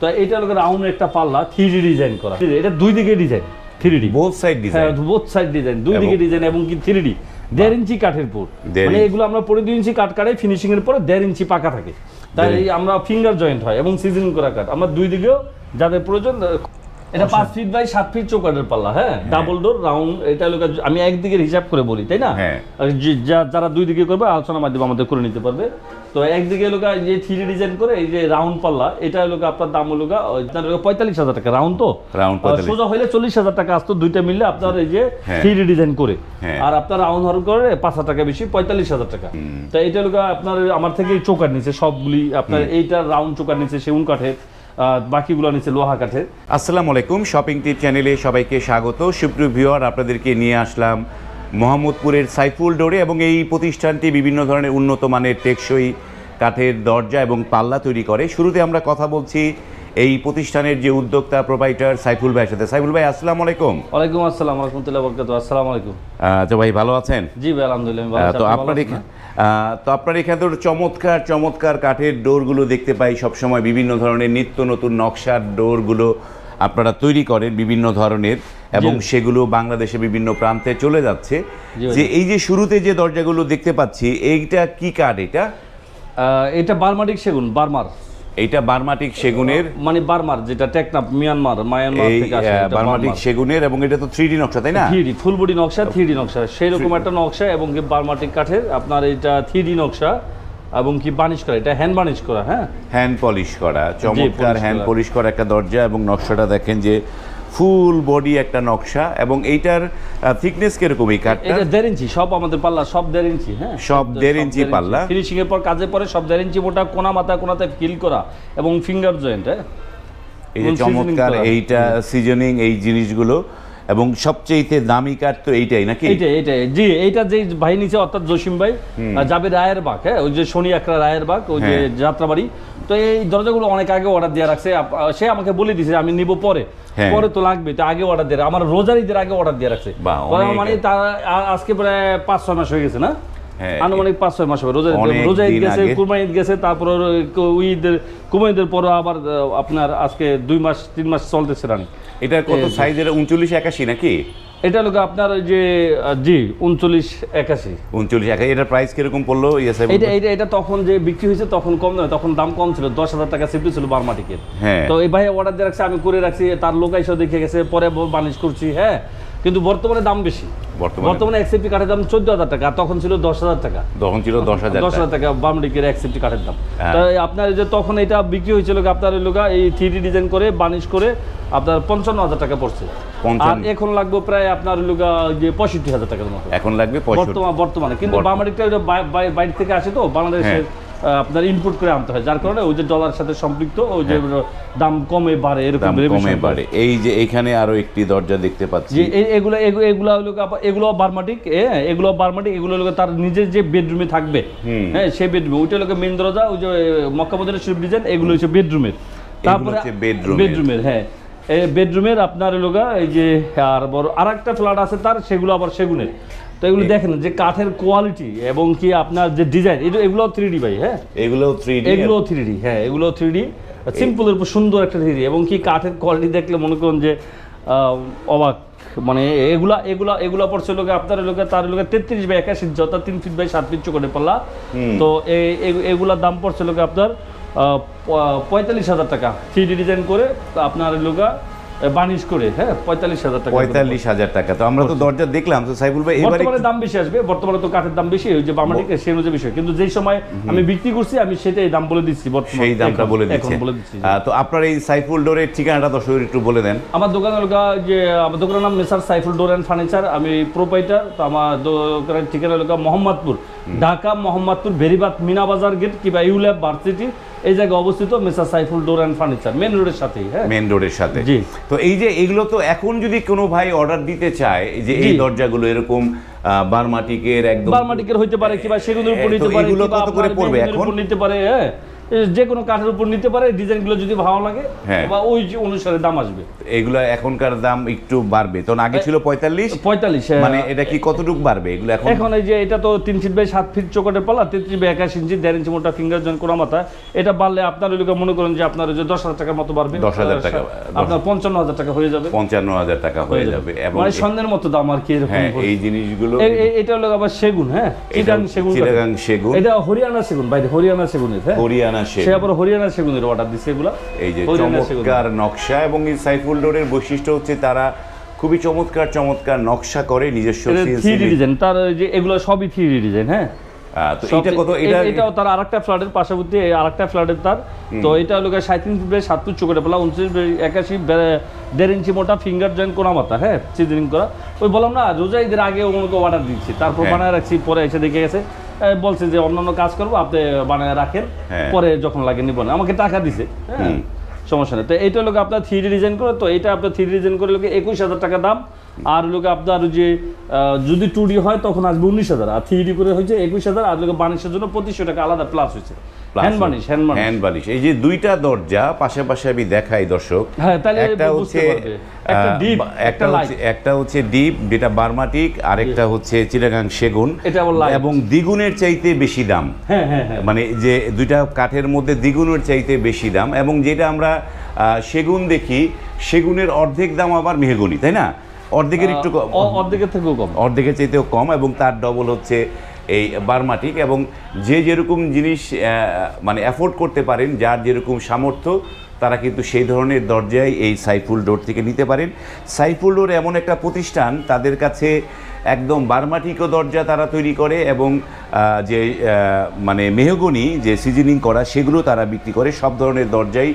তো এটা হলো রাউন্ড একটা পাল্লা থ্রি ডিজাইন করা। এটা দুই দিকে design three both side design both side design দুই দিকে ডিজাইন এবং কি থ্রি দেড় ইঞ্চি কাঠের পুর মানে এগুলো আমরা পরে দুই ইঞ্চি কাঠ কাটাই ফিনিশিং এর পরে দেড় ইঞ্চি পাকা থাকে। তাই আমরা ফিঙ্গার জয়েন্ট হয় এবং সিজনিং করা কাঠ। আমরা দুই দিকেও যাদের প্রয়োজন এটা পাঁচ ফিট বাই সাত ফিট চৌকাঠের পাল্লা হ্যাঁ? ডাবল ডোর রাউন্ড এটা লোক আমি একদিকের হিসাব করে বলি তাই না? হ্যাঁ। যারা দুই দিকে করবে আলোচনার মাধ্যমে আমাদের করে নিতে পারবে। তো একদিকে লোক যে থ্রি ডিজাইন করে এই যে রাউন্ড পাল্লা এটা লোক আপনার দাম হলো পঁয়তাল্লিশ হাজার টাকা রাউন্ড তো? 45 সোজা হইলে চল্লিশ হাজার টাকা আসতো দুইটা মিললে আপনার এই যে হ্যাঁ। থ্রি ডিজাইন করে। হ্যাঁ। আর আপনার রাউন্ড হরণ করে পাঁচ হাজার টাকা বেশি পঁয়তাল্লিশ হাজার টাকা। তো এটা লোক আপনার আমার থেকে চৌকার নিচে সবগুলি আপনার এইটা রাউন্ড চৌকার নিচে সেগুন কাঠের বাকিগুলো নিচে লোহা কাঠের। আসসালামু আলাইকুম শপিং টিপ চ্যানেলে সবাইকে স্বাগত। সুপ্রিয় ভিউয়ার আপনাদেরকে নিয়ে আসলাম মোহাম্মদপুরের সাইফুল ডোরে এবং এই প্রতিষ্ঠানটি বিভিন্ন ধরনের উন্নত মানের টেকসই কাঠের দরজা এবং পাল্লা তৈরি করে। শুরুতে আমরা কথা বলছি এই প্রতিষ্ঠানের যে উদ্যোক্তা প্রোভাইডার সাইফুল ভাইয়ের সাথে। সাইফুল ভাই আসসালামু আলাইকুম। ওয়ালাইকুম আসসালাম রহমতুল্লাহ বরকাত আসসালামু আলাইকুম। তো ভাই ভালো আছেন? জি ভাই আলহামদুলিল্লাহ ভালো তো আপনার তো আপনার এখানে তো চমৎকার চমৎকার কাঠের ডোরগুলো দেখতে পাই সবসময়। বিভিন্ন ধরনের নিত্য নতুন নকশার ডোরগুলো আপনারা তৈরি করেন বিভিন্ন ধরনের এবং সেগুলো বাংলাদেশে বিভিন্ন প্রান্তে চলে যাচ্ছে। যে এই যে শুরুতে যে দরজাগুলো দেখতে পাচ্ছি এইটা কি কাঠ এটা? এটা বার্মাটিক সেগুন বার্মার। এইটা বার্মাটিক সেগুনের। মানে বার্মার যেটা টেকনাফ মিয়ানমার মায়ানমার থেকে আসে বার্মাটিক সেগুনের এবং এটা তো থ্রি নকশা তাই না? থ্রি ফুল বডি নকশা থ্রি নকশা। সেই রকম একটা নকশা। এবং বার্মাটিক কাঠের আপনার এটা থ্রি নকশা। এবং কি বানিশ করা? এটা হ্যান্ড বানিশ করা হ্যাঁ? হ্যান্ড পলিশ করা চমৎকার হ্যান্ড পলিশ করা। একটা দরজা এবং নকশাটা দেখেন যে ফুল বডি একটা নকশা এবং এইটার থিকনেস কীরকম এই কাঠটা এটা দেড় ইঞ্চি সব আমাদের পাল্লা সব দেড় ইঞ্চি হ্যাঁ? সব দেড় ইঞ্চি পাল্লা। ফিনিশিং এর পর কাজে পরে সব দেড় ইঞ্চি মোটা কোনা মাথা কোনাতে ফিল করা এবং ফিঙ্গার জয়েন্ট হ্যাঁ? এই যে চমৎকার এইটা সিজনিং এই জিনিসগুলো এবং সবচেয়েতে দামি কাঠ তো এইটাই নাকি? এইটাই এইটাই। জি এইটা যে ভাই নিচে অর্থাৎ জসিম ভাই যাবে রায়ের বাগ হ্যাঁ? ওই যে শনি একটা রায়ের বাগ ওই যে হ্যাঁ। যাত্রাবাড়ি। তো এই দরজাগুলো অনেক আগে অর্ডার দেওয়া রাখছে। সে আমাকে বলে দিছে আমি নিব পরে। হ্যাঁ। পরে তো লাগবে তো আগে অর্ডার দিয়ে আমার রোজার ঈদের আগে অর্ডার দিয়ে রাখছে। মানে তার আজকে প্রায় পাঁচ ছয় মাস হয়ে গেছে না? হ্যাঁ। আনুমানিক পাঁচ ছয় মাস হবে। রোজা রোজা ঈদ গেছে। কুরবানি ঈদ গেছে তারপর ঈদের ঈদের পর আবার আপনার আজকে দুই মাস তিন মাস চলতেছে রানি। এটার কত সাইজের উনচল্লিশ একাশি নাকি? এটা লোক আপনার যে জি উনচল্লিশ একাশি। উনচল্লিশ একাশি। এটার প্রাইস কীরকম পড়ল এটা এটা এটা তখন যে বিক্রি হয়েছে তখন কম নয় তখন দাম কম ছিল। দশ হাজার টাকা সিপি ছিল বার্মাটিকের হ্যাঁ। তো এই ভাই অর্ডার দিয়ে রাখছে আমি করে রাখছি তার লোক এসে দেখে গেছে পরে বানিশ করছি হ্যাঁ। কিন্তু বর্তমানে দাম বেশি। বর্তমানে একসেপ্টি কাঠের দাম চোদ্দ হাজার টাকা তখন ছিল দশ হাজার টাকা। তখন ছিল দশ হাজার দশ হাজার টাকা। বার্মাটিকের একসেপ্টি কাঠের দাম। হ্যাঁ। আপনার যে তখন এটা বিক্রি হয়েছিল আপনার লোকা এই থ্রি ডিজাইন করে বানিশ করে আপনার পঞ্চান্ন হাজার টাকা পড়ছে। আর এখন লাগবে প্রায় আপনার লোকা যে পঁয়ষট্টি হাজার টাকার মতো। এখন লাগবে বর্তমান বর্তমানে। কিন্তু বাই- বাইরে থেকে আসে তো বাংলাদেশের আহ, আপনার ইনপুট করে আনতে হয় যার কারণে ওই যে ডলার সাথে সম্পৃক্ত ওই যে দাম কমে বাড়ে এরকম কমে বাড়ে। এই যে এখানে আরও একটি দরজা দেখতে পাচ্ছি। এগুলো এগুলো হলো এগুলো বার্মাটিক হ্যাঁ এগুলো বার্মাটিক এগুলো হলো তার নিজের যে বেডরুমে থাকবে হ্যাঁ সেই বেডরুমে ওইটা হলো মেন দরজা ওই যে মক্কামদের শিব ডিজাইন এগুলো হচ্ছে বেডরুমের তারপরে। বেডরুমের হ্যাঁ। এই বেডরুমের আপনার লোকা এই যে আর বড় আর একটা ফ্ল্যাট আছে তার সেগুলো আবার সেগুনের। তো এগুলো দেখেন যে কাঠের কোয়ালিটি এবং কি আপনার যে ডিজাইন এগুলো থ্রি ডি ভাই হ্যাঁ? এগুলো থ্রি ডি এগুলো থ্রি ডি হ্যাঁ এগুলো থ্রি ডি সিম্পলের উপর সুন্দর একটা থ্রি ডি এবং কি কাঠের কোয়ালিটি দেখলে মনে করুন যে অবাক। মানে এগুলা এগুলা এগুলা পড়ছে লোকে আপনার লোকে তার লোকে তেত্রিশ বাই একাশি যত তিন ফিট বাই সাত ফিট চোখে পাল্লা। তো এই এগুলার দাম পড়ছে লোকে আপনার পঁয়তাল্লিশ হাজার টাকা। থ্রি ডি ডিজাইন করে আপনার লোকা করে হ্যাঁ পঁয়তাল্লিশ হাজার টাকা পঁয়তাল্লিশ হাজার টাকা। তো আমরা তো দরজা দেখলাম তো সাইফুল ভাই এবারে দাম বেশি আসবে বর্তমানে তো কাঠের দাম বেশি ওই যে সেই অনুযায়ী বিষয়। কিন্তু যেই সময় আমি বিক্রি করছি আমি সেটাই দাম বলে দিচ্ছি বর্তমানে। সেই দামটা বলে দিচ্ছি। তো আপনার এই সাইফুল ডোরের ঠিকানাটা একটু বলে দেন। আমার দোকানের লোকা যে আমার দোকানের নাম messrs Saiful door and furniture আমি প্রোপাইটার তো আমার দোকানের ঠিকানা মোহাম্মদপুর। ঢাকা মোহাম্মদপুর ভেরিবাদ মিনা বাজার গেট কিংবা ইউল্যাব ভার্সিটি এই জায়গায় অবস্থিত messrs Saiful door and furniture main রোডের সাথেই হ্যাঁ মেন রোডের সাথে জি। তো এই যে এগুলো তো এখন যদি কোনো ভাই অর্ডার দিতে চায় যে এই। দরজাগুলো এরকম বারমাটিকের একদম বার্মাটিকের হইতে পারে কিংবা সেগুনের উপর নিতে পারে এগুলো কত করে পড়বে এখন? নিতে পারে হ্যাঁ যে কোনো কাঠের উপর নিতে পারে ডিজাইনগুলো যদি ভালো লাগে হ্যাঁ। বা ওই অনুসারে দাম আসবে। এগুলো এখনকার দাম একটু বাড়বে। তখন আগে ছিল পঁয়তাল্লিশ। পঁয়তাল্লিশ মানে এটা কি কতটুকু বাড়বে? এগুলো এখন এখন এই যে এটা তো তিন ফিট বাই সাত ফিট চোখের পাল্লা তেত্রিশ বাই একাশ ইঞ্চি দেড় ইঞ্চি মোটা ফিঙ্গার জয়েন করা মাথা। এটা বাড়লে আপনার ওই মনে করেন যে আপনার যে দশ হাজার টাকার মতো বাড়বে। 10,000 টাকা, আপনার পঞ্চান্ন হাজার টাকা হয়ে যাবে। পঞ্চান্ন হাজার টাকা হয়ে যাবে এবং মানে স্বর্ণের মতো দাম আর কি এরকম হ্যাঁ এই জিনিসগুলো এটা হলো আবার সেগুন হ্যাঁ সেগুন সেগুন। এটা হরিয়ানা সেগুন বাইরে হরিয়ানা সেগুনের হ্যাঁ। হরিয়ানা সে আবার হরিয়ানা সেগুনের অর্ডার দিচ্ছে এগুলা। এই যে চমৎকার নকশা এবং এই সাইফুল ডোরের বৈশিষ্ট্য হচ্ছে তারা খুবই চমৎকার চমৎকার নকশা করে নিজস্ব থ্রি ডিজাইন তার যে এগুলো সবই থ্রি ডিজাইন হ্যাঁ? তো এটা কত? এটা এটাও তার আরেকটা ফ্ল্যাটের পাশাপাশি আরেকটা ফ্ল্যাটের তার। তো এটা হলো সাঁত্রিশ ফিট বাই সাত ফিট চোখে পেলা উনত্রিশ একাশি দেড় ইঞ্চি মোটা ফিঙ্গার জয়েন করা মাথা হ্যাঁ? সিজনিং করা। ওই বললাম না রোজা ঈদের আগে ওনাকে অর্ডার দিচ্ছি তারপর হ্যাঁ। বানায় রাখছি পরে এসে দেখে গেছে। বলছে যে অন্যান্য কাজ করব আপনি বানায় রাখেন হ্যাঁ। পরে যখন লাগে নিব না। আমাকে টাকা দিছে। হ্যাঁ সমস্যা নেই। তো এইটা লোক আপনার থ্রি ডিজাইন করে তো এটা আপনার থ্রি ডিজাইন করে লোকে একুশ হাজার টাকা দাম। আর লোকে আপনার যে যদি টু ডি হয় তখন আসবে উনিশ হাজার। আর থ্রি ডি করে হয়েছে একুশ হাজার আর লোকে বানিশের জন্য পঁচিশশো টাকা আলাদা প্লাস হয়েছে। হ্যান্ড বানিশ হ্যান্ড বানিশ বালিশ এই যে দুইটা দরজা পাশাপাশি আমি দেখাই দর্শক। হ্যাঁ, একটা হচ্ছে একটা হচ্ছে একটা হচ্ছে ডিপ যেটা বার্মাটিক আরেকটা হচ্ছে চিটাগাং সেগুন। এবং দ্বিগুণের চাইতে বেশি দাম। হ্যাঁ হ্যাঁ মানে যে দুইটা কাঠের মধ্যে দ্বিগুণের চাইতে বেশি দাম। এবং যেটা আমরা সেগুন দেখি সেগুনের অর্ধেক দাম আবার মেহগুনি তাই না? অর্ধেকের একটু কম- অর্ধেকের থেকেও কম। অর্ধেকের চাইতেও কম এবং তার ডবল হচ্ছে এই বার্মাটিক এবং যে যেরকম জিনিস মানে অ্যাফোর্ড করতে পারেন, যার যেরকম সামর্থ্য, তারা কিন্তু সেই ধরনের দরজায় এই সাইফুল ডোর থেকে নিতে পারেন। সাইফুল ডোর এমন একটা প্রতিষ্ঠান, তাদের কাছে একদম বার্মাটিকও দরজা তারা তৈরি করে এবং যে মানে মেহগনি যে সিজনিং করা সেগুলো তারা বিক্রি করে সব ধরনের দরজাই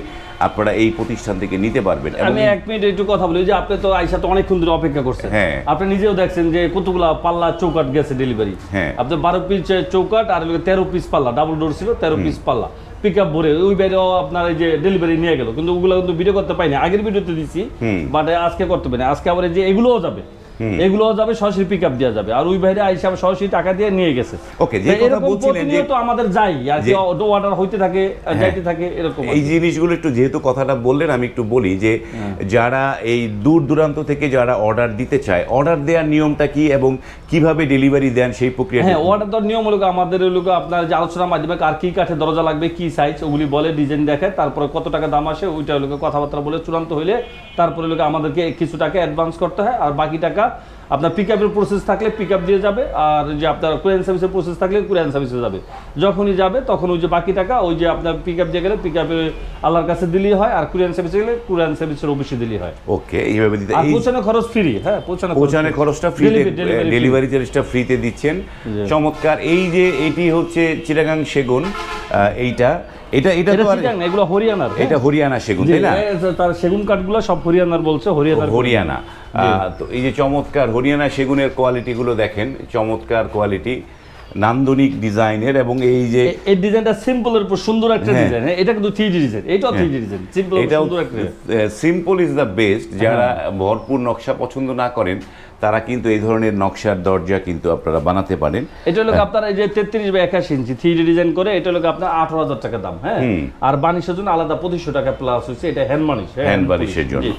আপনারা এই প্রতিষ্ঠান থেকে নিতে পারবেন। আমি এক মিনিট একটু কথা বলি যে আপনি তো আইসা তো অনেকক্ষণ ধরে অপেক্ষা করছেন। হ্যাঁ। আপনি নিজেও দেখছেন যে কতগুলা পাল্লা চৌকাট গেছে ডেলিভারি হ্যাঁ। আপনার বারো পিস চৌকাট আর তেরো পিস পাল্লা ডাবল ডোর ছিল তেরো পিস পাল্লা। পিক আপ ভরে ওই বাইরেও আপনার এই যে ডেলিভারি নিয়ে গেল কিন্তু ওগুলো কিন্তু ভিডিও করতে পাইনি। আগের ভিডিওতে দিছি। বাট আজকে করতে পারিনি আজকে আবার যে এগুলোও যাবে। এগুলোও যাবে সরাসরি পিক আপ দেওয়া যাবে। আর ওই বাইরে আইসা সরাসরি টাকা দিয়ে নিয়ে গেছে। ওকে যে কথা বলছিলেন যে প্রতিনিয়ত আমাদের যাই আর যে- অর্ডার হইতে থাকে যাইতে থাকে এরকম এই জিনিসগুলো একটু যেহেতু কথাটা বললেন আমি একটু বলি যে যারা এই দূর দূরান্ত থেকে যারা অর্ডার দিতে চায় অর্ডার দেওয়ার নিয়মটা কি এবং কীভাবে ডেলিভারি দেন সেই প্রক্রিয়া হ্যাঁ অর্ডার দেওয়ার নিয়ম হলো আমাদের হলো আপনার যে আলোচনার মাধ্যমে আর কি কাঠে দরজা লাগবে কি সাইজ ওগুলি বলে ডিজাইন দেখে তারপরে কত টাকা দাম আসে ওইটা হলো কথাবার্তা বলে চূড়ান্ত হইলে তারপরে হলো আমাদেরকে কিছু টাকা অ্যাডভান্স করতে হয় আর বাকি টাকা আপনার পিক আপের প্রসেস থাকলে পিক আপ দিয়ে যাবে আর যে আপনার কুরিয়ান সার্ভিসের প্রসেস থাকলে কুরিয়ান সার্ভিসে যাবে। যখনই যাবে তখন ওই যে বাকি টাকা ওই যে আপনার পিক আপ দিয়ে গেলে পিক আপে আল্লাহর কাছে দিলেই হয় আর কুরিয়ান সার্ভিসে গেলে কুরিয়ান সার্ভিসের অফিসে দিলেই হয়। ওকে এইভাবে দিতে আর এই পৌঁছানো খরচ ফ্রি হ্যাঁ পৌঁছানো পৌঁছানোর খরচটা free। ডেলিভারি চার্জটা ফ্রিতে দিচ্ছেন। চমৎকার এই যে এটি হচ্ছে চিটাগাং সেগুন এইটা এটা এটা তো এগুলো হরিয়ানার হ্যাঁ? এটা হরিয়ানা সেগুন তাই না? তার সেগুন কাঠগুলো সব হরিয়ানার বলছে হরিয়ানার হরিয়ানা। আহ, তো এই যে চমৎকার হরিয়ানা সেগুনের কোয়ালিটিগুলো দেখেন চমৎকার কোয়ালিটি নান্দনিক ডিজাইনের এবং এই যে এই ডিজাইনটা সিম্পলের উপর সুন্দর একটা হ্যাঁ। ডিজাইন এটা কিন্তু থ্রি ডিজাইন এটাও থ্রি ডিজাইন সিম্পল সুন্দর একটা সিম্পল ইজ দ্য বেস্ট যারা ভরপুর নকশা পছন্দ না করেন তারা কিন্তু এই ধরনের নকশার দরজা কিন্তু আপনারা বানাতে পারেন। এটা হলো আপনার এই যে তেত্রিশ বা একাশি ইঞ্চি থ্রি ডিজাইন করে এটা হলো আপনার আঠারো হাজার টাকা দাম হ্যাঁ? আর বানিশের জন্য আলাদা পঁচিশশো টাকা প্লাস হচ্ছে এটা হ্যান্ড বানিশ হ্যান্ড বালিশের জন্য।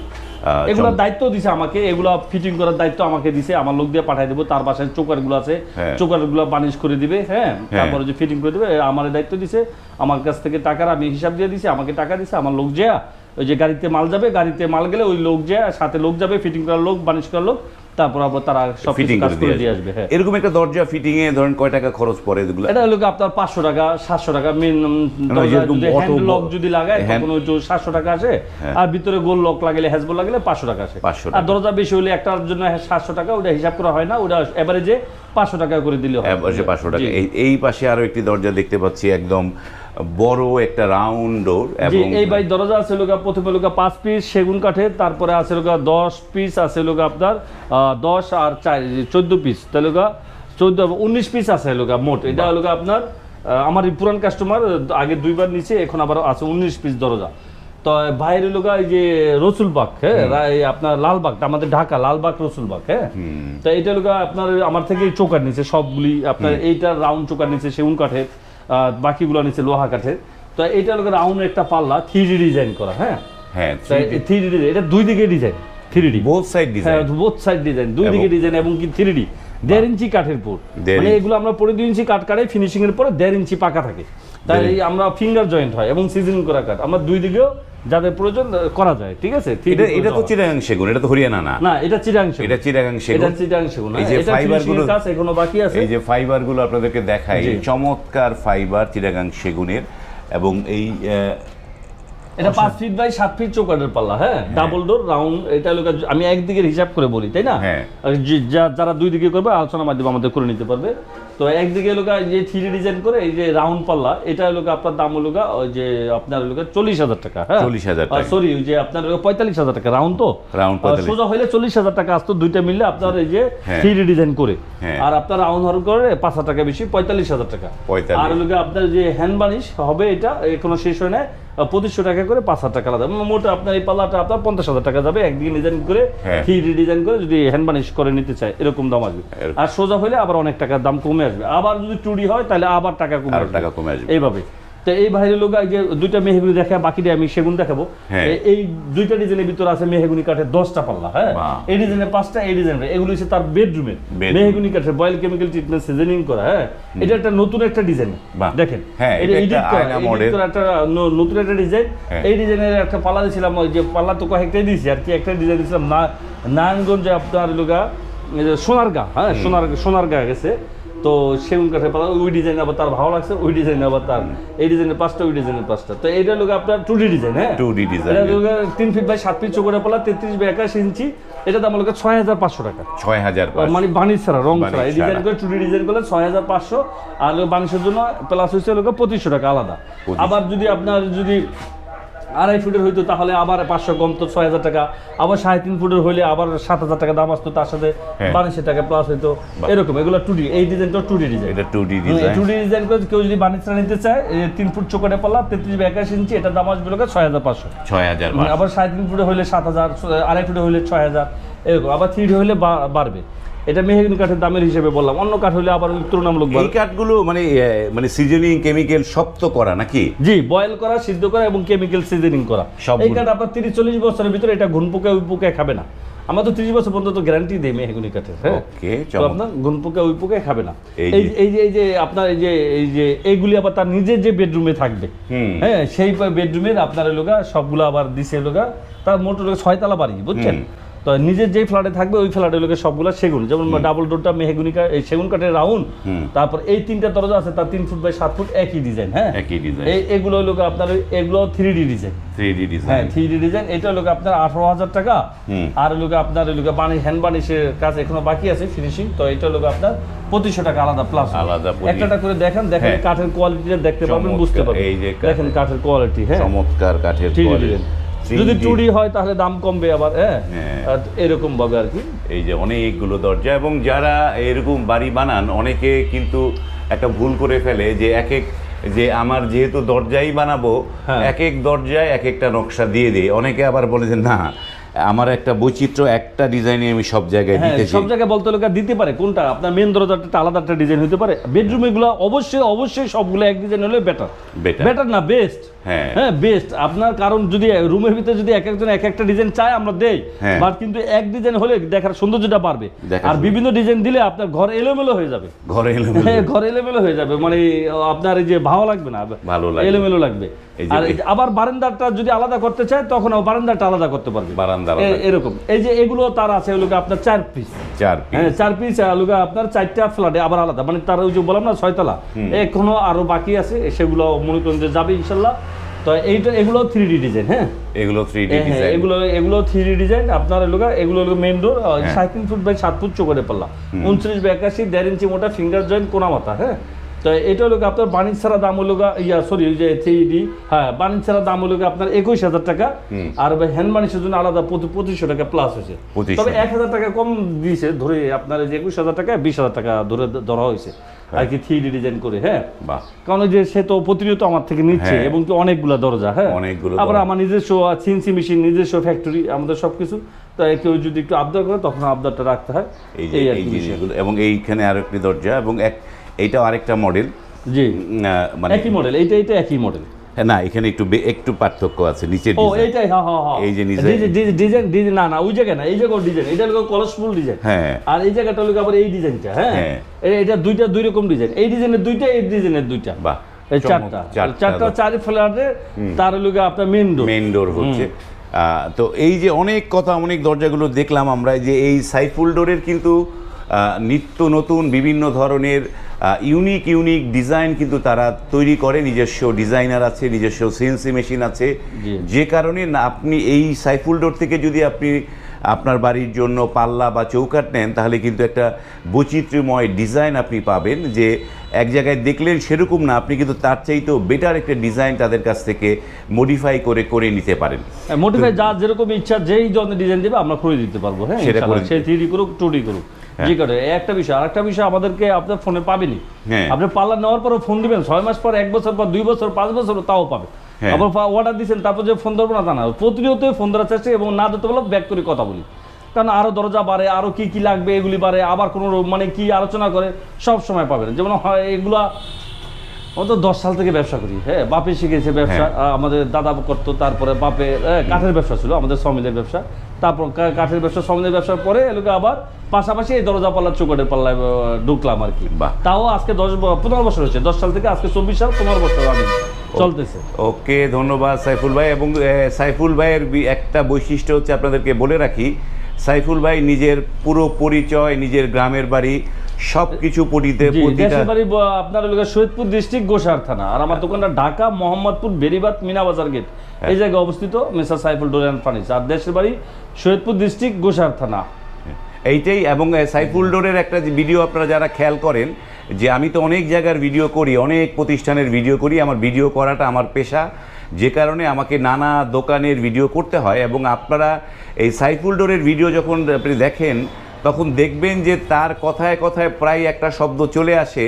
এগুলোর দায়িত্ব দিছে আমাকে এগুলো ফিটিং করার দায়িত্ব আমাকে দিছে আমার লোক দিয়ে পাঠিয়ে দেবো তার পাশে চোকারগুলো আছে চোকারগুলো চোকারগুলো বানিশ করে দিবে হ্যাঁ তারপরে যে ফিটিং করে দিবে আমার দায়িত্ব দিছে আমার কাছ থেকে টাকার আমি হিসাব দিয়ে দিছি আমাকে টাকা দিছে আমার লোক যা ওই যে গাড়িতে মাল যাবে গাড়িতে মাল গেলে ওই লোক যা সাথে লোক যাবে ফিটিং করার লোক বানিশ করার লোক তারপর আবার তারা সব ফিটিং কাজ করে দিয়ে আসবে। হ্যাঁ। এরকম একটা দরজা ফিটিং এ ধরেন কয় টাকা খরচ পড়ে এগুলো? এটা হলো আপনার পাঁচশো টাকা সাতশো টাকা মেন না, যেরকম auto হ্যান্ড লক যদি লাগায় তখন একটু সাতশো টাকা আসে। হ্যাঁ। আর ভিতরে গোল লক লাগলে হ্যাজবল লাগলে পাঁচশো টাকা আসে। 500 আর দরজা বেশি হলে একটার জন্য সাতশো টাকা ওটা হিসাব করা হয় না ওটা এভারেজে পাঁচশো টাকা করে দিলে হয়। পাশে পাঁচশো টাকা। এই এই পাশে আরও একটি দরজা দেখতে পাচ্ছি একদম বড় একটা রাউন্ড ডোর এবং এই বাই দরজা আছে লোকা প্রথমে লোকা পাঁচ পিস সেগুন কাঠের তারপরে আছে লোকা দশ পিস আছে লোকা আপনার দশ আর চার চোদ্দ পিস তাহলে লোকা চোদ্দ উনিশ পিস আছে লোকা মোট। এটা লোকা আপনার আমার পুরান কাস্টমার আগে দুইবার নিচে এখন আবার আছে উনিশ পিস দরজা। তো বাইরে লোকা এই যে রসুলবাগ হ্যাঁ আপনার লালবাগ আমাদের ঢাকা লালবাগ রসুলবাগ হ্যাঁ। তো এটা লোকা আপনার আমার থেকে চোকার নিচে সবগুলি আপনার এইটা রাউন্ড চোকার নিচে সেগুন কাঠের। বাকিগুলো নিচে লোহা কাঠের। তো এটা হলো রাউন্ড একটা পাল্লা থ্রি ডিজাইন করা হ্যাঁ? হ্যাঁ থ্রি ডি এটা দুই দিকে design three D both side হ্যাঁ ডিজাইন বোথ সাইড ডিজাইন দুই দিকে ডিজাইন এবং কি থ্রি ডি দেড় ইঞ্চি কাঠের পুর মানে এগুলো আমরা পরে দুই ইঞ্চি কাঠ কাটে ফিনিশিং এর পরে দেড় ইঞ্চি পাকা থাকে। তাই আমরা ফিঙ্গার জয়েন্ট হয় এবং সিজন করা কাঠ। আমরা দুই দিকেও যাদের প্রয়োজন করা যায় ঠিক আছে? এটা এটা তো চিরাংশে গুণ সেগুন এটা তো হরিয়ানা না। না এটা চিরাংশ এটা চিটাগাং এটা সেগুন। গুণ এই যে finishing এর গুলো- আছে এখনও বাকি আছে। এই যে ফাইবারগুলো আপনাদেরকে দেখাই চমৎকার ফাইবার চিরাংশে সেগুনের। এবং এই এটা পাঁচ ফিট বাই সাত ফিট চৌকাটের পাল্লা হ্যাঁ? ডাবল ডোর রাউন্ড এটা লোক আমি একদিকের হিসাব করে বলি তাই না? হ্যাঁ। যারা দুই দিকে করবে আলোচনার মাধ্যমে আমাদের করে নিতে পারবে। তো একদিকে লোক যে থ্রি ডিজাইন করে এই যে রাউন্ড পাল্লা এটা লোক আপনার দাম হলো যে আপনার লোক চল্লিশ হাজার টাকা হ্যাঁ? 40,000 টাকা। সরি যে আপনার পঁয়তাল্লিশ হাজার টাকা রাউন্ড তো? 45 সোজা হইলে চল্লিশ হাজার টাকা আসতো দুইটা মিললে আপনার এই যে হ্যাঁ। থ্রি ডিজাইন করে। হ্যাঁ। আর আপনার রাউন্ড হরণ করে পাঁচ হাজার টাকা বেশি পঁয়তাল্লিশ হাজার টাকা। আর লোকে আপনার যে হ্যান্ড বানিশ হবে এটা এখনও শেষ হয় না পঁচিশশো টাকা করে পাঁচ হাজার টাকা লাগবে। মোট আপনার এই পাল্লাটা আপনার পঞ্চাশ হাজার টাকা যাবে একদিকে ডিজাইন করে হ্যাঁ। থ্রি ডিজাইন করে যদি হ্যান্ড বানিশ করে নিতে চায় এরকম দাম আসবে। আর সোজা হলে আবার অনেক টাকার দাম কমে আসবে। আবার যদি টুরি হয় তাহলে আবার টাকা কমে টাকা কমে আসবে। এইভাবে। তো এই বাইরের লোক যে দুইটা মেহগুনি দেখা বাকিটা আমি সেগুন দেখাবো। হ্যাঁ। এই দুইটা ডিজাইনের ভিতরে আছে মেহগুনি কাঠের দশটা পাল্লা হ্যাঁ। এই ডিজাইনের পাঁচটা এই ডিজাইনের। এগুলো হচ্ছে তার। মেহগুনি কাঠের বয়েল কেমিক্যাল ট্রিটমেন্ট সিজনিং করা হ্যাঁ? এটা একটা নতুন একটা ডিজাইন। দেখেন হ্যাঁ, একটা নতুন একটা ডিজাইন। হ্যাঁ। এই ডিজাইনের একটা পাল্লা দিয়েছিলাম ওই যে পাল্লা তো কয়েকটাই দিয়েছি আর কি একটা ডিজাইন দিয়েছিলাম না নারায়ণগঞ্জে আপনার লোকা সোনারগা হ্যাঁ? সোনার সোনারগা গেছে। তো সেগুন কাঠের পাল্লা ওই ডিজাইন আবার তার ভালো লাগছে ওই ডিজাইন আবার তার। এই ডিজাইনের পাঁচটা ওই ডিজাইনের পাঁচটা। তো এইটা লোক আপনার টু ডি ডিজাইন হ্যাঁ? 2D design এটা তিন ফিট বাই সাত ফিট চৌকোটা পাল্লা তেত্রিশ বাই একাশি ইঞ্চি। এটা দাম লোকে ছয় হাজার পাঁচশো টাকা। ছয় হাজার পাঁচশো। মানে বানিশ ছাড়া রং ছাড়া। এই ডিজাইন ছাড়া। টু ডি ডিজাইন করলে ছয় হাজার পাঁচশো আর বানিশের জন্য প্লাস হচ্ছে লোক পঁচিশশো টাকা আলাদা। আবার যদি আপনার যদি আড়াই ফুটের হইতো তাহলে আবার পাঁচশো কম তো ছয় হাজার টাকা। আবার সাড়ে তিন ফুটের হইলে আবার সাত হাজার টাকা দাম আসতো তার সাথে হ্যাঁ। বানিশের টাকা প্লাস হইতো। এরকম এগুলো টুডি এই ডিজাইনটা two D design two D design two D design করে কেউ যদি বানিশটা নিতে চায় তিন ফুট চোখে পাল্লা তেত্রিশ বাই একাশ ইঞ্চি এটা দাম আসবে ছয় হাজার পাঁচশো। ছয় হাজার মানে আবার সাড়ে তিন ফুটে হইলে সাত হাজার আড়াই ফুটে হইলে ছয় হাজার এরকম। আবার থ্রি হইলে বা- বাড়বে। এটা মেহগনি কাঠের দামের হিসেবে বললাম। অন্য কাঠ হলে আবার তুলনামূলক এই কাঠগুলো মানে মানে সিজনিং কেমিক্যাল সব তো করা নাকি? জি বয়েল করা সিদ্ধ করা এবং কেমিক্যাল সিজনিং করা। এই কাঠ আপনার তিরিশ চল্লিশ বছরের ভিতরে এটা ঘুন পোকা ওই পোকা খাবে না। আমরা তো তিরিশ বছর পর্যন্ত গ্যারান্টি দিই মেহগুনি কাঠের হ্যাঁ? তো আপনার ঘুন পোকা ওই পোকা খাবে না। এই এই যে- এই যে আপনার এই যে এই যে এইগুলি আবার তার নিজের যে বেডরুমে থাকবে। হ্যাঁ সেই বেডরুমের আপনার লোকা সবগুলো আবার দিছে লোকা তার মোট লোক ছয়তলা বাড়ি বুঝছেন? তো নিজের যেই ফ্ল্যাটে থাকবে ওই ফ্ল্যাটের লোকের সবগুলো সেগুন। যেমন ডাবল ডোরটা মেহগুনিকা এই সেগুন কাঠের রাউন্ড তারপর এই তিনটা দরজা আছে তার তিন ফুট বাই সাত ফুট একই ডিজাইন হ্যাঁ? একই ডিজাইন এই এগুলো লোক আপনার এগুলো three D design three D হ্যাঁ থ্রি ডি ডিজাইন এটা আপনার আঠারো হাজার টাকা। আর আপনার বানিশ হ্যান্ড বানিশের কাজ এখনও বাকি আছে ফিনিশিং তো এটা লোক আপনার পঁচিশশো টাকা আলাদা প্লাস আলাদা একটা করে দেখেন দেখেন হ্যাঁ। কাঠের কোয়ালিটিটা দেখতে পারবেন বুঝতে পারবেন। এই যে কাঠের- দেখেন কাঠের কোয়ালিটি হ্যাঁ। চমৎকার কাঠের 3D quality। ডিজাইন। 3D যদি টুডি হয় তাহলে দাম কমবে আবার হ্যাঁ হ্যাঁ। এরকম ভাবে আর কি এই যে অনেকগুলো দরজা এবং যারা এরকম বাড়ি বানান অনেকে কিন্তু একটা ভুল করে ফেলে যে এক এক যে আমার যেহেতু দরজাই বানাবো হ্যাঁ। এক এক দরজায় এক একটা নকশা দিয়ে দিই অনেকে আবার বলে যে না আমার একটা বৈচিত্র্য একটা ডিজাইনে আমি সব জায়গায় হ্যাঁ দিতেছি। সব জায়গায় বলতে লোক দিতে পারে। কোনটা? আপনার মেন দরজাটা আলাদা একটা ডিজাইন হতে পারে। বেডরুম এগুলো অবশ্যই অবশ্যই সবগুলো এক ডিজাইন হলে বেটার বেটার না বেস্ট হ্যাঁ। হ্যাঁ বেস্ট আপনার কারণ যদি রুমের ভিতরে যদি এক একজন এক একটা ডিজাইন চায় আমরা দেই। হ্যাঁ। বাট কিন্তু এক ডিজাইন হলে দেখার সৌন্দর্যটা বাড়বে। আর বিভিন্ন ডিজাইন দিলে আপনার ঘর এলোমেলো হয়ে যাবে। ঘরে এলো হ্যাঁ ঘর এলোমেলো হয়ে যাবে। মানে আপনার এই যে ভালো লাগবে না? ভালো লাগবে। এলোমেলো লাগবে। আবার বারান্দাটা যদি আলাদা করতে চায় তখন বারান্দাটা আলাদা করতে পারবে। বারান্দা এরকম। এই যে এগুলো তার আছে ওগুলো আপনার চার পিস চার piece। হ্যাঁ চার পিস আলুগা আপনার চারটা ফ্ল্যাটে আবার আলাদা। মানে তার ওই যে বললাম না ছয়তলা। এখনও আরও বাকি আছে সেগুলো মনে করেন যে যাবে ইনশাল্লাহ। তো এইটা এগুলো থ্রি ডি ডিজাইন হ্যাঁ? এগুলো থ্রি ডি ডিজাইন এগুলো এগুলো থ্রি ডি ডিজাইন আপনার এগুলো এগুলো হলো মেন ডোর সাড়ে তিন ফুট বাই সাত ফুট চোখে পাল্লা। উনত্রিশ বাই একাশি দেড় ইঞ্চি মোটা ফিঙ্গার জয়েন্ট কোনা মাথা হ্যাঁ? তো এটা হলো আপনার বাণিজ্য ছাড়া দাম হলো ইয়া সরি ওই যে থ্রি হ্যাঁ বাণিজ্য ছাড়া দাম হলো আপনার একুশ হাজার টাকা। আর হ্যান্ড বানিশের জন্য আলাদা পঁচিশশো টাকা প্লাস হয়েছে। তবে এক হাজার টাকা কম দিয়েছে ধরে আপনার যে একুশ হাজার টাকা বিশ হাজার টাকা ধরে ধরা হয়েছে। আর কি থ্রি ডিজাইন করে হ্যাঁ। কারণ যে সে তো প্রতিনিয়ত আমার থেকে নিচ্ছে হ্যাঁ। এবং কি অনেকগুলা দরজা হ্যাঁ। অনেকগুলো আবার আমার নিজস্ব সিনসি মেশিন নিজস্ব ফ্যাক্টরি আমাদের সব কিছু তাই কেউ যদি একটু আবদার করে তখন আবদারটা রাখতে হয়। এই আর কি এবং এইখানে আরও একটি দরজা এবং এক এইটাও আরেকটা মডেল জি। মানে একই মডেল এইটা এইটা একই মডেল হ্যাঁ, না এখানে একটু একটু পার্থক্য আছে নিচের ও। এইটাই হ্যাঁ হ্যাঁ হ্যাঁ। এই যে design। ডিজাইন ডিজাইন না না ওই জায়গায় না এই জায়গায় ডিজাইন এটা হলো কলসফুল ডিজাইন হ্যাঁ। আর এই জায়গাটা হলো আবার এই ডিজাইনটা হ্যাঁ? হ্যাঁ। এটা দুইটা দুই রকম ডিজাইন এই ডিজাইনের দুইটা এই ডিজাইনের দুইটা। বাহ এই চারটা। চারটা চারি ফ্ল্যাটে তার গিয়ে আপনার মেন ডোর মেইন ডোর হচ্ছে। আহ, তো এই যে অনেক কথা অনেক দরজাগুলো দেখলাম আমরা যে এই সাইফুল ডোরের কিন্তু নিত্য নতুন বিভিন্ন ধরনের ইউনিক ইউনিক ডিজাইন কিন্তু তারা তৈরি করে। নিজস্ব ডিজাইনার আছে নিজস্ব সিএনসি মেশিন আছে। যে কারণে না আপনি এই সাইফুল ডোর থেকে যদি আপনি আপনার বাড়ির জন্য পাল্লা বা চৌকাট নেন তাহলে কিন্তু একটা বৈচিত্র্যময় ডিজাইন আপনি পাবেন যে এক জায়গায় দেখলেন সেরকম না আপনি কিন্তু তার চাইতেও বেটার একটা ডিজাইন তাদের কাছ থেকে মডিফাই করে করে নিতে পারেন। মোটিফাই যা যেরকম ইচ্ছা যেই ধরনের ডিজাইন দেবে আমরা করে দিতে পারব। হ্যাঁ সেটা সে থ্রি করুক টু করুক। যে করে একটা বিষয় আরেকটা বিষয় আমাদেরকে আপনার ফোনে পাবেনি। হ্যাঁ। আপনি পার্লার নেওয়ার পরে ফোন দিবেন ছয় মাস পর এক বছর পর দুই বছর পাঁচ বছর তাও পাবে হ্যাঁ। আবার অর্ডার দিচ্ছেন তারপর যে ফোন ধরবো না তা না। প্রতিনিয়তই ফোন ধরার চেষ্টা এবং না ধরতে পারলে ব্যাক করে কথা বলি। কারণ আরও দরজা বাড়ে আরও কি কি লাগবে এগুলি বাড়ে আবার কোনো মানে কি আলোচনা করে সব সময় পাবেন। যেমন হয় এগুলা ও তো দশ সাল থেকে ব্যবসা করি। হ্যাঁ বাপে শিখেছে ব্যবসা আমাদের দাদা করতো তারপরে বাপে কাঠের ব্যবসা ছিল আমাদের সমিলের ব্যবসা। তারপর কাঠের ব্যবসা সমিলের ব্যবসার পরে এলাকা আবার পাশাপাশি এই দরজা পাল্লা চৌকাটের পাল্লায় ঢুকলাম আর কি। তাও আজকে দশ পনেরো বছর হয়েছে। দশ সাল থেকে আজকে চব্বিশ সাল পনেরো বছর আমি চলতেছে। ওকে ধন্যবাদ সাইফুল ভাই। এবং সাইফুল ভাইয়ের একটা বৈশিষ্ট্য হচ্ছে আপনাদেরকে বলে রাখি সাইফুল ভাই নিজের পুরো পরিচয় নিজের গ্রামের বাড়ি সব কিছু পরিতে জি প্রতিটা দেশের বাড়ি ব- আপনার শহীদপুর ডিস্ট্রিক্ট গোসার থানা। আর আমার দোকানটা ঢাকা মোহাম্মদপুর বেরিবাদ মিনাবাজার গেট। এই জায়গায় অবস্থিত messrs Saiful door and furniture দেশের বাড়ি শহীদপুর ডিস্ট্রিক্ট গোসার থানা। এইটাই এবং সাইফুল ডোরের একটা ভিডিও আপনারা যারা খেয়াল করেন যে আমি তো অনেক জায়গার ভিডিও করি অনেক প্রতিষ্ঠানের ভিডিও করি আমার ভিডিও করাটা আমার পেশা। যে কারণে আমাকে নানা দোকানের ভিডিও করতে হয় এবং আপনারা এই সাইফুল ডোরের ভিডিও যখন আপনি দেখেন তখন দেখবেন যে তার কথায় কথায় প্রায় একটা শব্দ চলে আসে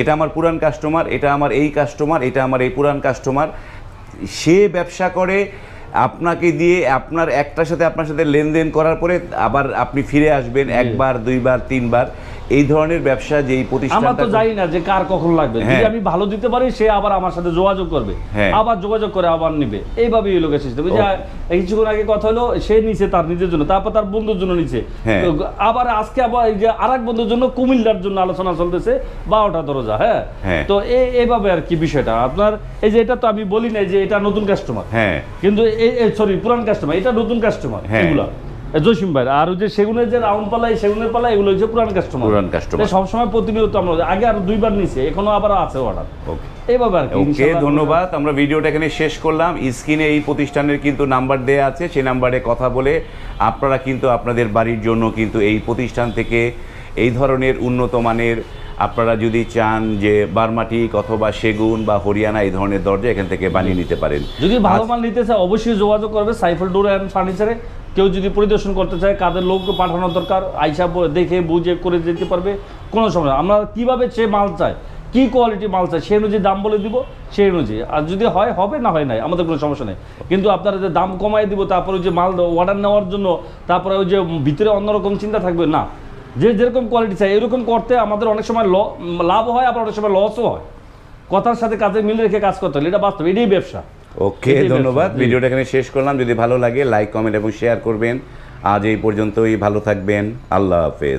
এটা আমার পুরান কাস্টমার এটা আমার এই কাস্টমার এটা আমার এই পুরান কাস্টমার। সে ব্যবসা করে আপনাকে দিয়ে আপনার একটার সাথে আপনার সাথে লেনদেন করার পরে আবার আপনি ফিরে আসবেন একবার দুইবার তিনবার। এই ধরনের ব্যবসা যে এই আমরা তো জানি না যে কার কখন লাগবে। যদি হ্যাঁ। আমি ভালো দিতে পারি সে আবার আমার সাথে যোগাযোগ করবে। হ্যাঁ। আবার যোগাযোগ করে আবার নিবে। এইভাবেই এই লোকের সিস্টেম যে কিছুক্ষণ আগে কথা হলো সে নিছে তার নিজের জন্য তারপর তার বন্ধুর জন্য নিছে। হ্যাঁ। আবার আজকে আবার এই যে আরেক বন্ধুর জন্য কুমিল্লার জন্য আলোচনা চলতেছে বারোটা দরজা হ্যাঁ। তো এই এইভাবে আর কি বিষয়টা। আপনার এই যে এটা তো আমি বলি না যে এটা নতুন কাস্টমার হ্যাঁ। কিন্তু এই সরি পুরান কাস্টমার এটা নতুন কাস্টমার। এগুলা। জসিম ভাই আর ওই যে সেগুনের যে রাউন্ড পাল্লা সেগুনের পাল্লা এগুলো হচ্ছে পুরান কাস্টমার পুরান কাস্টমার সবসময় প্রতিনিয়ত আমরা আগে আর দুইবার নিছে এখনও আবার আছে অর্ডার ওকে এইভাবে আর ওকে ধন্যবাদ। আমরা ভিডিওটা এখানে শেষ করলাম। স্ক্রিনে এই প্রতিষ্ঠানের কিন্তু নাম্বার দেয়া আছে সেই নাম্বারে কথা বলে আপনারা কিন্তু আপনাদের বাড়ির জন্য কিন্তু এই প্রতিষ্ঠান থেকে এই ধরনের উন্নত মানের আপনারা যদি চান যে বারমাটিক অথবা সেগুন বা হরিয়ানা এই ধরনের দরজা এখান থেকে বানিয়ে নিতে পারেন। যদি ভালো মাল নিতে চায় অবশ্যই যোগাযোগ করবে সাইফল ডোর অ্যান্ড ফার্নিচারে। কেউ যদি পরিদর্শন করতে চায় কাদের লোক পাঠানো দরকার আইসা দেখে বুঝে করে যেতে পারবে কোনো সমস্যা আমরা কীভাবে সে মাল চায় কি কোয়ালিটি মাল চাই সেই অনুযায়ী দাম বলে দিব সেই অনুযায়ী। আর যদি হয় হবে না হয় নাই আমাদের কোনো সমস্যা নেই। কিন্তু আপনারা যে দাম কমাই দিব তারপরে ওই যে মাল অর্ডার নেওয়ার জন্য তারপরে ওই যে ভিতরে অন্যরকম চিন্তা থাকবে না। যে যেরকম কোয়ালিটি চাই এরকম করতে আমাদের অনেক সময় ল- লাভ হয় আবার অনেক সময় লসও হয়। কথার সাথে কাজে মিল রেখে কাজ করতে হলে এটা বাস্তব এটাই ব্যবসা। ওকে ধন্যবাদ। ভিডিওটা এখানে শেষ করলাম। যদি ভালো লাগে লাইক কমেন্ট এবং শেয়ার করবেন। আজ এই পর্যন্তই ভালো থাকবেন। আল্লাহ হাফেজ।